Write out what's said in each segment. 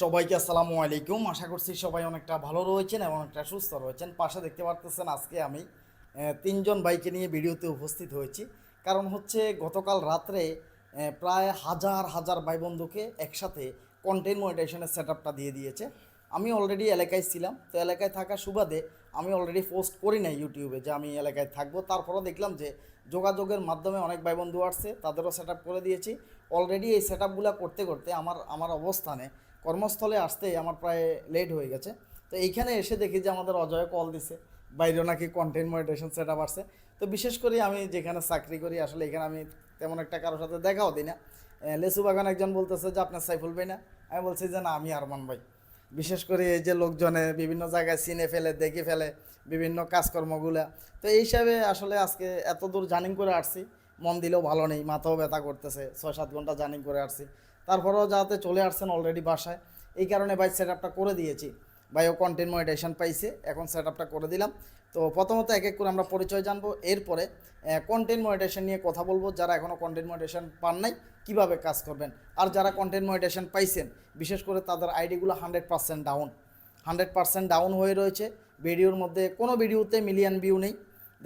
সবাইকে আসসালামু আলাইকুম। আশা করছি সবাই অনেকটা ভালো রয়েছেন এবং অনেকটা সুস্থ রয়েছেন। পাশে দেখতে পারতেছেন আজকে আমি তিনজন বাইকে নিয়ে ভিডিওতে উপস্থিত হয়েছি। কারণ হচ্ছে গতকাল রাত্রে প্রায় হাজার হাজার ভাই বন্ধুকে একসাথে কন্টেন্ট মনিটাইজেশনের সেট আপটা দিয়ে দিয়েছে। আমি অলরেডি এলাকায় ছিলাম, তো এলাকায় থাকা সুবাদে আমি অলরেডি পোস্ট করি নাই ইউটিউবে যে আমি এলাকায় থাকব। তারপরও দেখলাম যে যোগাযোগের মাধ্যমে অনেক ভাই বন্ধু আসছে, তাদেরও সেট করে দিয়েছি। অলরেডি এই সেট করতে করতে আমার আমার অবস্থানে কর্মস্থলে আসতেই আমার প্রায় লেট হয়ে গেছে। তো এইখানে এসে দেখি যে আমাদের অজয় কল দিছে। বাইরেও নাকি কন্টেন্ট মনিটেশন সেট আপ আসছে। তো বিশেষ করে আমি যেখানে চাকরি করি, আসলে এখানে আমি তেমন একটা কারোর সাথে দেখাও দিই না। লেসু বাগান একজন বলতেছে যে, আপনার সাইফুল ভাই না? আমি বলছি যে, না, আমি আরমান ভাই। বিশেষ করে এই যে লোকজনে বিভিন্ন জায়গায় চিনে ফেলে, দেখে ফেলে বিভিন্ন কাজকর্মগুলা। তো এই হিসাবে আসলে আজকে এত দূর জার্নিং করে আসছি। মন দিলেও ভালো নেই, মাথাও ব্যথা করতেছে। ছয় সাত ঘণ্টা জার্নিং করে আসছি। তারপরেও যাতে চলে আসছেন অলরেডি বাসায়। এই কারণে ভাই সেট আপটা করে দিয়েছি। ভাইও কন্টেন্ট মনিটাইজেশন পাইছে, এখন সেট আপটা করে দিলাম। তো প্রথমত এক এক করে আমরা পরিচয় জানব। এরপরে কন্টেন্ট মনিটাইজেশন নিয়ে কথা বলব। যারা এখনও কন্টেন্ট মনিটাইজেশন পান নাই, কীভাবে কাজ করবেন? আর যারা কন্টেন্ট মনিটাইজেশন পাইছেন, বিশেষ করে তাদের আইডিগুলো hundred percent down hundred percent down হয়ে রয়েছে। ভিডিওর মধ্যে কোনো ভিডিওতে মিলিয়ন ভিউ নেই।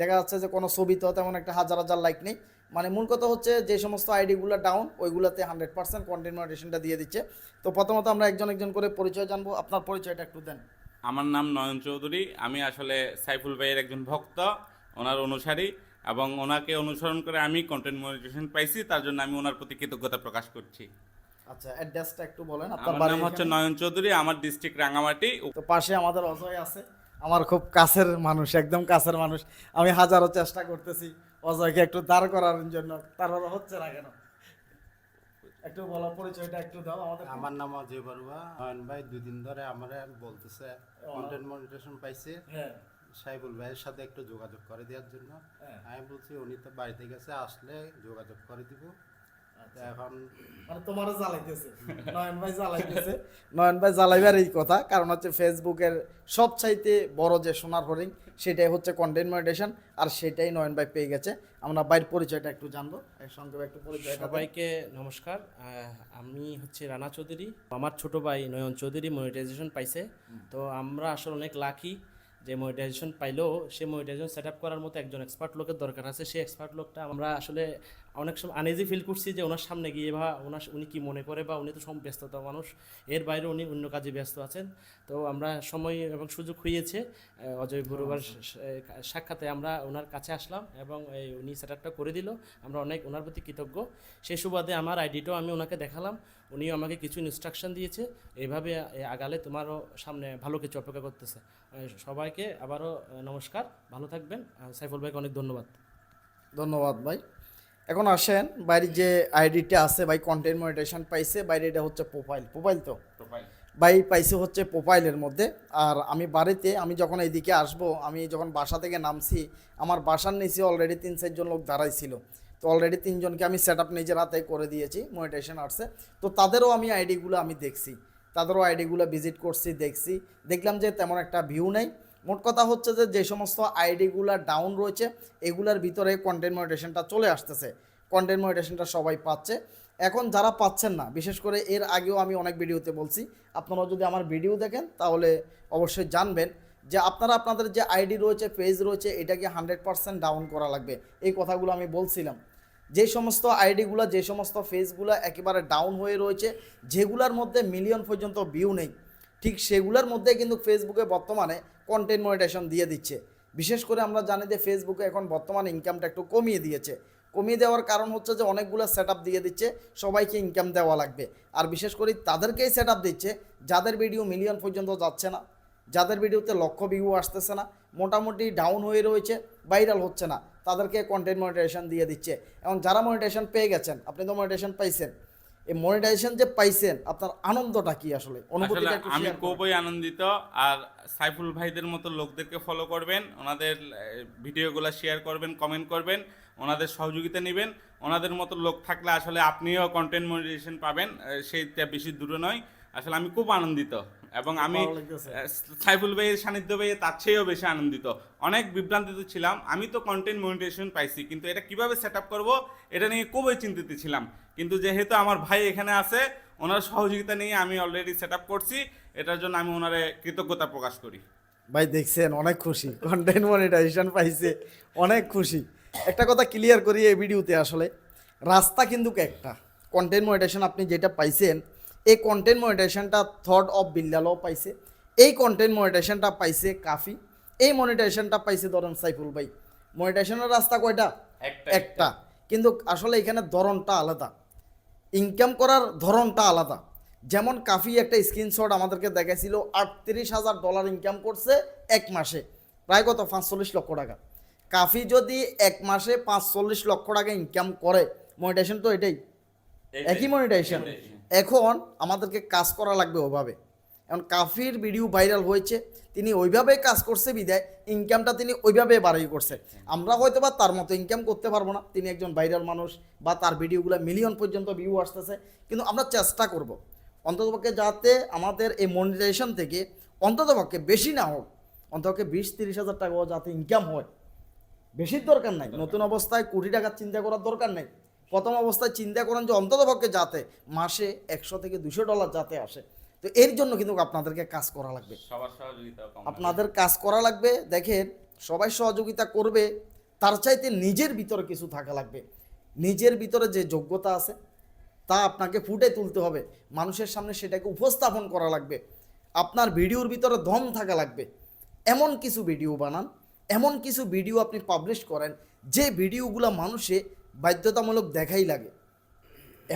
দেখা যাচ্ছে যে কোনো ছবিতেও তেমন একটা হাজার হাজার লাইক নেই। মানে মূল কথা হচ্ছে যে সমস্ত আইডিগুলো ডাউন ওইগুলোতে হান্ড্রেড পার্সেন্ট কন্টেন্ট মনিটেশনটা দিয়ে দিচ্ছে। তো প্রথমত আমরা একজন একজন করে পরিচয় জানব। আপনার পরিচয়টা একটু দেন। আমার নাম নয়ন চৌধুরী। আমি আসলে সাইফুল ভাইয়ের একজন ভক্ত ওনার অনুসারী এবং ওনাকে অনুসরণ করে আমি কন্টেন্ট মনিটেশন পাইছি তার জন্য আমি ওনার প্রতি কৃতজ্ঞতা প্রকাশ করছি। আচ্ছা অ্যাড্রেসটা একটু বলেন। আপনার আমার নাম হচ্ছে নয়ন চৌধুরী আমার ডিস্ট্রিক্ট রাঙামাটি। তো পাশে আমাদের অজয় আছে। আমার খুব কাছের মানুষ একদম কাছের মানুষ। আমি হাজারো চেষ্টা করতেছি। অজয়কে একটু দাঁড় করার জন্য তারপর হচ্ছে না কেন? একটু বলো পরিচয়টা একটু দাও আমাদের। আমার নাম অজয় বড়ুয়া। নয়ন ভাই দুদিন ধরে আমার বলতেছে কন্টেন্ট মনিটেশন পাইছে। হ্যাঁ। সাইবুল ভাইয়ের সাথে একটু যোগাযোগ করে দেওয়ার জন্য। হ্যাঁ। আমি বলছি উনি তো বাড়িতে গেছে আসলে যোগাযোগ করে দিব। এখন মানে তোমারও জ্বালাইতেছে। নয়ন ভাই জ্বালাইতেছে। নয়ন ভাই জ্বালাইবার এই কথা কারণ হচ্ছে ফেসবুকের সবচাইতে বড় যে সোনার হরিং সেটাই হচ্ছে কন্টেন্ট মনিটেশন আর সেটাই নয়ন ভাই পেয়ে গেছে। আমরা বাইর পরিচয়টা একটু জানব এর একটু পরিচয়টা দেন। সবাইকে নমস্কার। আমি হচ্ছে রানা চৌধুরী। আমার ছোট ভাই নয়ন চৌধুরী মনিটাইজেশন পাইছে। তো আমরা আসলে অনেক লাকি যে মনিটাইজেশন পাইলেও সে মনিটাইজেশন সেট আপ করার মতো একজন এক্সপার্ট লোকের দরকার আছে। সেই এক্সপার্ট লোকটা আমরা আসলে অনেক সময় আনেজি ফিল করছি যে ওনার সামনে গিয়ে বা ওনার উনি কি মনে করে বা উনি তো সব ব্যস্ততা মানুষ। এর বাইরে উনি অন্য কাজে ব্যস্ত আছেন। তো আমরা সময় এবং সুযোগ হইয়েছে আহ, অজয় গুরুবার সাক্ষাতে আমরা ওনার কাছে আসলাম এবং এই উনি সেট করে দিল। আমরা অনেক ওনার প্রতি কৃতজ্ঞ। সেই সুবাদে আমার আইডিটাও আমি ওনাকে দেখালাম। উনিও আমাকে কিছু ইনস্ট্রাকশন দিয়েছে। এইভাবে আগালে তোমারও সামনে ভালো কিছু অপেক্ষা করতেছে। সবাইকে আবারও নমস্কার। ভালো থাকবেন। সাইফুল ভাইকে অনেক ধন্যবাদ। ধন্যবাদ ভাই। এখন আসেন বাইরে যে আইডিটা আছে ভাই কন্টেন্ট মনিটেশন পাইছে বাইরে এটা হচ্ছে প্রোফাইল প্রোফাইল তো? ভাই পাইছে হচ্ছে প্রোফাইলের মধ্যে। আর আমি বাড়িতে আমি যখন এইদিকে আসব আমি যখন বাসা থেকে নামছি আমার বাসার নিচে অলরেডি তিন চারজন লোক দাঁড়াইছিল তো অলরেডি তিনজনকে আমি সেট আপ নিজের হাতে করে দিয়েছি মনিটেশন আর্টসে তো তাদেরও আমি আইডিগুলো আমি দেখছি। তাদেরও আইডিগুলো ভিজিট করছি দেখছি। দেখলাম যে তেমন একটা ভিউ নেই। মোট কথা হচ্ছে যে যে সমস্ত আইডিগুলো ডাউন রয়েছে, এগুলার ভিতরে কন্টেন্ট মনিটেশনটা চলে আসতেছে। কন্টেন্ট মনিটেশনটা সবাই পাচ্ছে। এখন যারা পাচ্ছেন না, বিশেষ করে এর আগেও আমি অনেক ভিডিওতে বলছি, আপনারা যদি আমার ভিডিও দেখেন, তাহলে অবশ্যই জানবেন যে আপনারা আপনাদের যে আইডি রয়েছে পেজ রয়েছে, এটাকে হান্ড্রেড পার্সেন্ট ডাউন করা লাগবে। এই কথাগুলো আমি বলছিলাম। যে সমস্ত আইডিগুলো, যে সমস্ত ফেসগুলো একেবারে ডাউন হয়ে রয়েছে, যেগুলোর মধ্যে মিলিয়ন পর্যন্ত ভিউ নেই, ঠিক সেগুলোর মধ্যে কিন্তু ফেসবুকে বর্তমানে কন্টেন্ট মনিটেশন দিয়ে দিচ্ছে। বিশেষ করে আমরা জানি যে ফেসবুকে এখন বর্তমানে ইনকামটা একটু কমিয়ে দিয়েছে। কমিয়ে দেওয়ার কারণ হচ্ছে যে অনেকগুলো সেট দিয়ে দিচ্ছে, সবাইকে ইনকাম দেওয়া লাগবে। আর বিশেষ করে তাদেরকেই সেট দিচ্ছে, যাদের ভিডিও মিলিয়ন পর্যন্ত যাচ্ছে না, যাদের ভিডিওতে লক্ষ ভিউ আসতেছে না, মোটামুটি ডাউন হয়ে রয়েছে ভাইরাল হচ্ছে না, তাদেরকে কন্টেন্ট মনিটাইজেশন দিয়ে দিচ্ছে। এবং যারা মনিটাইজেশন পেয়ে গেছেন, আপনি তো মনিটাইজেশন পাইছেন এই মনিটাইজেশন যে পাইছেন আপনার আনন্দটা কি আসলে? অনুভূতিটা আমি খুবই আনন্দিত আর সাইফুল ভাইদের মতো লোকদেরকে ফলো করবেন ওনাদের ভিডিওগুলো শেয়ার করবেন কমেন্ট করবেন ওনাদের সহযোগিতা নেবেন। ওনাদের মতো লোক থাকলে আসলে আপনিও কন্টেন্ট মনিটাইজেশন পাবেন সেইটা বেশি দূরে নয়। আসলে আমি খুব আনন্দিত এবং আমি সাইফুল ভাইয়ের সান্নিধ্য পেয়ে তার চেয়েও বেশি আনন্দিত। অনেক বিভ্রান্তিত ছিলাম আমি তো কন্টেন্ট মনিটেশন পাইছি কিন্তু এটা কীভাবে সেট আপ করব এটা নিয়ে খুবই চিন্তিত ছিলাম। কিন্তু যেহেতু আমার ভাই এখানে আছে ওনার সহযোগিতা নিয়ে আমি অলরেডি সেট আপ করছি এটার জন্য আমি ওনারে কৃতজ্ঞতা প্রকাশ করি। ভাই দেখছেন অনেক খুশি। কন্টেন্ট মনিটাইজেশন পাইছে অনেক খুশি। একটা কথা ক্লিয়ার করি এই ভিডিওতে আসলে রাস্তা কিন্তু একটা। কন্টেন্ট মনিটাইজেশন আপনি যেটা পাইছেন এই কন্টেন্ট মনিটাইজেশনটা থর্ড অফ বিল্লালও পাইছে। এই কন্টেন্ট মনিটাইজেশনটা পাইছে কাফি। এই মনিটাইজেশনটা পাইছে ধরেন সাইফুল ভাই। মনিটাইজেশনের রাস্তা কয়টা? একটা। কিন্তু আসলে এখানে ধরনটা আলাদা। ইনকাম করার ধরনটা আলাদা। যেমন কাফি একটা স্ক্রিনশট আমাদেরকে দেখাইছিল আটত্রিশ হাজার ডলার ইনকাম করছে এক মাসে। প্রায় কত? পাঁচচল্লিশ লক্ষ টাকা। কাফি যদি এক মাসে পাঁচচল্লিশ লক্ষ টাকা ইনকাম করে মনিটাইজেশন তো এটাই। একই মনিটাইজেশন এখন আমাদেরকে কাজ করা লাগবে ওভাবে। এখন কাফির ভিডিও ভাইরাল হয়েছে তিনি ওইভাবে কাজ করছে বিদায় ইনকামটা তিনি ওইভাবে বাড়াই করছে। আমরা হয়তো বা তার মতো ইনকাম করতে পারব না তিনি একজন ভাইরাল মানুষ বা তার ভিডিওগুলো মিলিয়ন পর্যন্ত ভিউ আসতেছে কিন্তু আমরা চেষ্টা করব। অন্ততপক্ষে যাতে আমাদের এই মনিটাইজেশন থেকে অন্ততপক্ষে বেশি না হোক অন্ততপক্ষে বিশ তিরিশ হাজার টাকাও যাতে ইনকাম হয়। বেশির দরকার নাই নতুন অবস্থায় কোটি টাকার চিন্তা করার দরকার নেই। প্রথম অবস্থায় চিন্তা করেন যে অন্ততপক্ষে যাতে মাসে একশো থেকে দুশো ডলার যাতে আসে। তো এর জন্য কিন্তু আপনাদেরকে কাজ করা লাগবে। আপনাদের কাজ করা লাগবে। দেখেন সবাই সহযোগিতা করবে তার চাইতে নিজের ভিতরে কিছু থাকা লাগবে। নিজের ভিতরে যে যোগ্যতা আছে তা আপনাকে ফুটে তুলতে হবে। মানুষের সামনে সেটাকে উপস্থাপন করা লাগবে। আপনার ভিডিওর ভিতরে দম থাকা লাগবে। এমন কিছু ভিডিও বানান এমন কিছু ভিডিও আপনি পাবলিশ করেন যে ভিডিওগুলো মানুষে বাধ্যতামূলক দেখাই লাগে।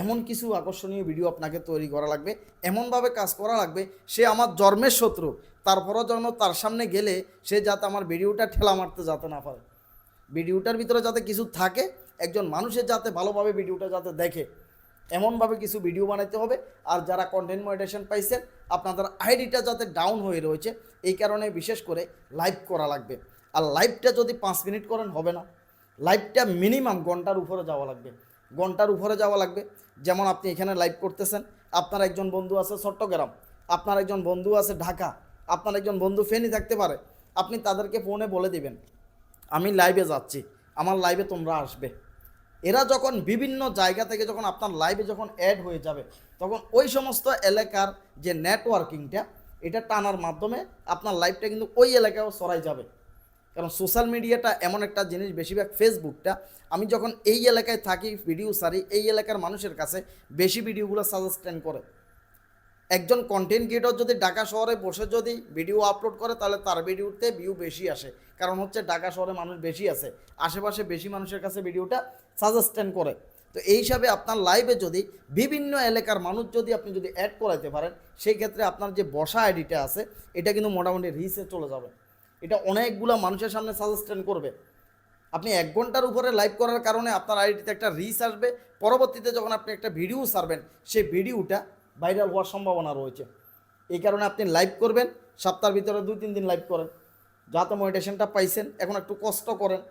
এমন কিছু আকর্ষণীয় ভিডিও আপনাকে তৈরি করা লাগবে, এমনভাবে কাজ করা লাগবে, সে আমার জন্মের শত্রু তারপরও যেন তার সামনে গেলে সে যাতে আমার ভিডিওটা ঠেলা মারতে যাতে না পারে। ভিডিওটার ভিতরে যাতে কিছু থাকে, একজন মানুষের যাতে ভালোভাবে ভিডিওটা যাতে দেখে। এমনভাবে কিছু ভিডিও বানাইতে হবে, আর যারা কন্টেন্ট মনিটেশন পাইছেন, আপনাদের আইডিটা যাতে ডাউন হয়ে রয়েছে, এই কারণে বিশেষ করে লাইভ করা লাগবে। আর লাইভটা যদি পাঁচ মিনিট করেন, হবে না। লাইভটা মিনিমাম ঘণ্টার উপরে যাওয়া লাগবে। ঘণ্টার উপরে যাওয়া লাগবে। যেমন আপনি এখানে লাইভ করতেছেন, আপনার একজন বন্ধু আছে চট্টগ্রাম, আপনার একজন বন্ধু আছে ঢাকা, আপনার একজন বন্ধু ফেনি থাকতে পারে, আপনি তাদেরকে ফোনে বলে দিবেন, আমি লাইভে যাচ্ছি, আমার লাইভে তোমরা আসবে। এরা যখন বিভিন্ন জায়গা থেকে যখন আপনার লাইভে যখন অ্যাড হয়ে যাবে, তখন ওই সমস্ত এলাকার যে নেটওয়ার্কিংটা এটা টানার মাধ্যমে আপনার লাইভটা কিন্তু ওই এলাকায়ও সরাই যাবে। কারণ সোশ্যাল মিডিয়াটা এমন একটা জিনিস, বেশিরভাগ ফেসবুকটা আমি যখন এই এলাকায় থাকি ভিডিও সারি এই এলাকার মানুষের কাছে বেশি ভিডিওগুলো সাজেস্টেন্ড করে। একজন কন্টেন্ট ক্রিয়েটর যদি ঢাকা শহরে বসে যদি ভিডিও আপলোড করে, তাহলে তার ভিডিওতে ভিউ বেশি আসে। কারণ হচ্ছে ঢাকা শহরে মানুষ বেশি আছে, আশেপাশে বেশি মানুষের কাছে ভিডিওটা সাজেস্টেন্ড করে। তো এই হিসাবে আপনার লাইভে যদি বিভিন্ন এলাকার মানুষ যদি আপনি যদি অ্যাড করাইতে পারেন, সেই ক্ষেত্রে আপনার যে বসা আইডিটা আছে, এটা কিন্তু মোটামুটি রিসে চলে যাবে। এটা অনেকগুলো মানুষের সামনে সাজেস্টেন্ড করবে। আপনি এক ঘণ্টার উপরে লাইভ করার কারণে আপনার আইডিতে একটা রিচ আসবে। পরবর্তীতে যখন আপনি একটা ভিডিও সারবেন সেই ভিডিওটা ভাইরাল হওয়ার সম্ভাবনা রয়েছে। এই কারণে আপনি লাইভ করবেন, সপ্তাহের ভিতরে দুই, তিন দিন লাইভ করেন। যাতে মনিটেশনটা পাইছেন, এখন একটু কষ্ট করেন।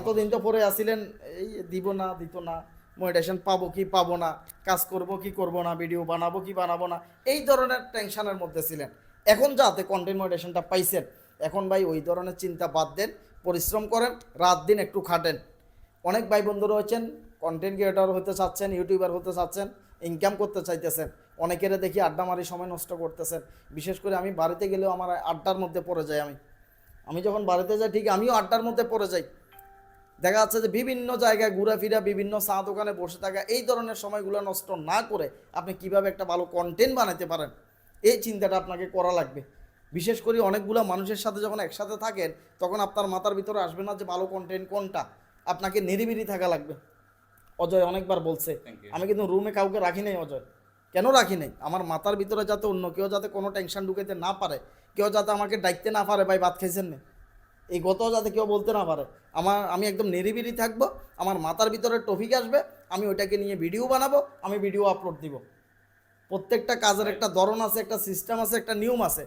এতদিন তো পরে আসিলেন, এই দিব না, দিত না। মনিটেশন পাবো কি পাবো না? কাজ করব কি করব না? ভিডিও বানাবো কি বানাবো না? এই ধরনের টেনশনের মধ্যে ছিলেন। এখন যাতে কন্টেন্ট মনিটেশনটা পাইছেন এখন ভাই ওই ধরনের চিন্তা বাদ দেন, পরিশ্রম করেন, রাত দিন একটু খাটেন। অনেক ভাই বন্ধু রয়েছেন কন্টেন্ট ক্রিয়েটর হতে চাচ্ছেন ইউটিউবার হতে চাচ্ছেন ইনকাম করতে চাইতেছেন। অনেকের দেখি আড্ডা মারি, সময় নষ্ট করতেছেন। বিশেষ করে আমি বাড়িতে গেলেও আমার আড্ডার মধ্যে পড়ে যাই আমি। আমি যখন বাড়িতে যাই, ঠিক আমিও আড্ডার মধ্যে পড়ে যাই। দেখা যাচ্ছে যে বিভিন্ন জায়গায় ঘোরাফেরা, বিভিন্ন চা দোকানে বসে থাকা, এই ধরনের সময়গুলো নষ্ট না করে আপনি কীভাবে একটা ভালো কন্টেন্ট বানাতে পারেন? এই চিন্তাটা আপনাকে করা লাগবে। বিশেষ করে অনেকগুলো মানুষের সাথে যখন একসাথে থাকেন তখন আপনার মাথার ভিতরে আসবে না যে ভালো কন্টেন্ট কোনটা। আপনাকে নিরিবিরি থাকা লাগবে। অজয় অনেকবার বলছে আমি কিন্তু রুমে কাউকে রাখি নাই অজয়। কেন রাখি নাই? আমার মাথার ভিতরে যাতে অন্য কেউ যাতে কোনো টেনশন ঢুকাইতে না পারে কেউ যাতে আমাকে ডাকতে না পারে ভাই ভাত খাইছেন না। এই গত যাতে কেউ বলতে না পারে। আমার আমি একদম নিরিবিলি থাকব আমার মাথার ভিতরে টপিক আসবে আমি ওইটাকে নিয়ে ভিডিও বানাবো আমি ভিডিও আপলোড দিব। প্রত্যেকটা কাজের একটা ধরন আছে একটা সিস্টেম আছে একটা নিয়ম আছে।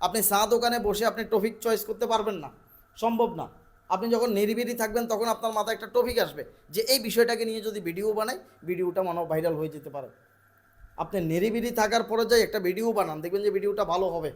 আপনি চা দোকানে বসে আপনি টপিক চয়েস করতে পারবেন না। সম্ভব না। আপনি যখন নিরিবিলি থাকবেন, তখন আপনার মাথায় একটা টপিক আসবে যে এই বিষয়টাকে নিয়ে যদি ভিডিও বানাই ভিডিওটা মনে ভাইরাল হয়ে যেতে পারে। আপনি নিরিবিলি থাকার পরে যাই একটা ভিডিও বানান, দেখবেন যে ভিডিওটা ভালো হবে।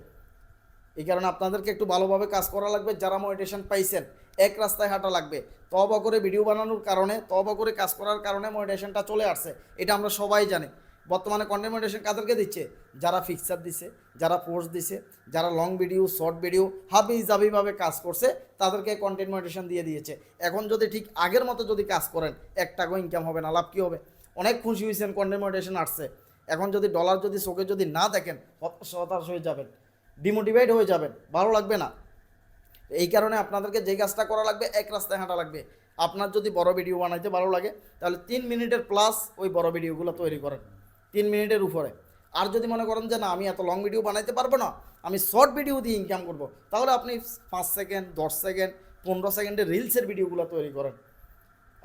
এই কারণে আপনাদেরকে একটু ভালোভাবে কাজ করা লাগবে। যারা মনিটেশন পাইছেন, এক রাস্তায় হাঁটা লাগবে। তবা করে ভিডিও বানানোর কারণে তবা করে কাজ করার কারণে মনিটেশনটা চলে আসছে। এটা আমরা সবাই জানি। বর্তমানে কন্টেন্ট মনিটাইজেশন কাদেরকে দিচ্ছে? যারা ফিক্সার দিছে, যারা পোস্ট দিছে, যারা লং ভিডিও শর্ট ভিডিও হাবি জাবিভাবে কাজ করছে, তাদেরকে কন্টেন্ট মনিটাইজেশন দিয়ে দিয়েছে। এখন যদি ঠিক আগের মতো যদি কাজ করেন এক টাকা ইনকাম হবে না, লাভ কী হবে? অনেক খুশি হয়েছেন কন্টেন্ট মনিটাইজেশন আসছে। এখন যদি ডলার যদি চোখে যদি না দেখেন, হতাশ হয়ে যাবেন ডিমোটিভেট হয়ে যাবেন, ভালো লাগবে না। এই কারণে আপনাদেরকে যে কাজটা করা লাগবে, এক রাস্তায় হাঁটা লাগবে। আপনার যদি বড় ভিডিও বানাইতে ভালো লাগে, তাহলে তিন মিনিটের প্লাস ওই বড় ভিডিওগুলো তৈরি করেন। তিন মিনিটের উপরে। আর যদি মনে করেন যে না, আমি এত লং ভিডিও বানাইতে পারব না, আমি শর্ট ভিডিও দিয়ে ইনকাম করব, তাহলে আপনি পাঁচ সেকেন্ড দশ সেকেন্ড পনেরো সেকেন্ডের রিলসের ভিডিওগুলো তৈরি করেন।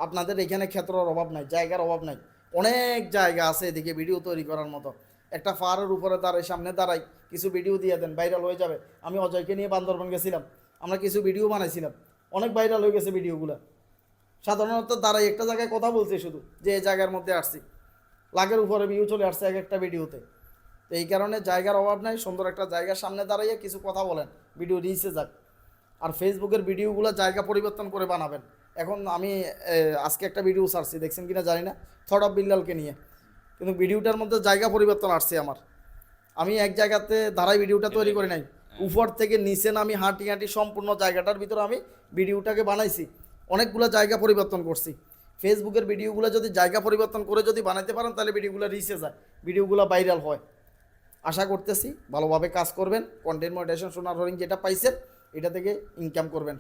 আপনাদের এখানে ক্ষেত্রের অভাব নাই, জায়গার অভাব নাই। অনেক জায়গা আছে এদিকে ভিডিও তৈরি করার মতো। একটা ফারের উপরে দাঁড়াই সামনে দাঁড়াই কিছু ভিডিও দিয়ে দেন ভাইরাল হয়ে যাবে। আমি অজয়কে নিয়ে বান্দরবন গেছিলাম, আমরা কিছু ভিডিও বানাইছিলাম। অনেক ভাইরাল হয়ে গেছে ভিডিওগুলো সাধারণত দাঁড়াই একটা জায়গায় কথা বলছে শুধু, যে এই জায়গার মধ্যে আসছি। লাখের উপরে ভিউ চলে আসছে এক একটা ভিডিওতে তো। এই কারণে জায়গার অভাব নাই সুন্দর একটা জায়গার সামনে দাঁড়াইয়ে কিছু কথা বলেন ভিডিও রিচে যাক। আর ফেসবুকের ভিডিওগুলো জায়গা পরিবর্তন করে বানাবেন। এখন আমি আজকে একটা ভিডিও ছাড়ছি দেখছেন কিনা জানি না থর্ড অফ বিল্লালকে নিয়ে। কিন্তু ভিডিওটার মধ্যে জায়গা পরিবর্তন আসছে আমার। আমি এক জায়গাতে দাঁড়াই ভিডিওটা তৈরি করি নাই। উপর থেকে নিচে নামি হাঁটি হাঁটি সম্পূর্ণ জায়গাটার ভিতরে আমি ভিডিওটাকে বানাইছি। অনেকগুলো জায়গা পরিবর্তন করছি। ফেসবুকের ভিডিওগুলো যদি জায়গা পরিবর্তন করে যদি বানাতে পারেন, তাহলে ভিডিওগুলো রিচে যায়। ভিডিওগুলো ভাইরাল হয়। আশা করতেছি ভালোভাবে কাজ করবেন। কন্টেন্ট মনিটাইজেশন সোনার হরিং যেটা পাইছেন, এটা থেকে ইনকাম করবেন।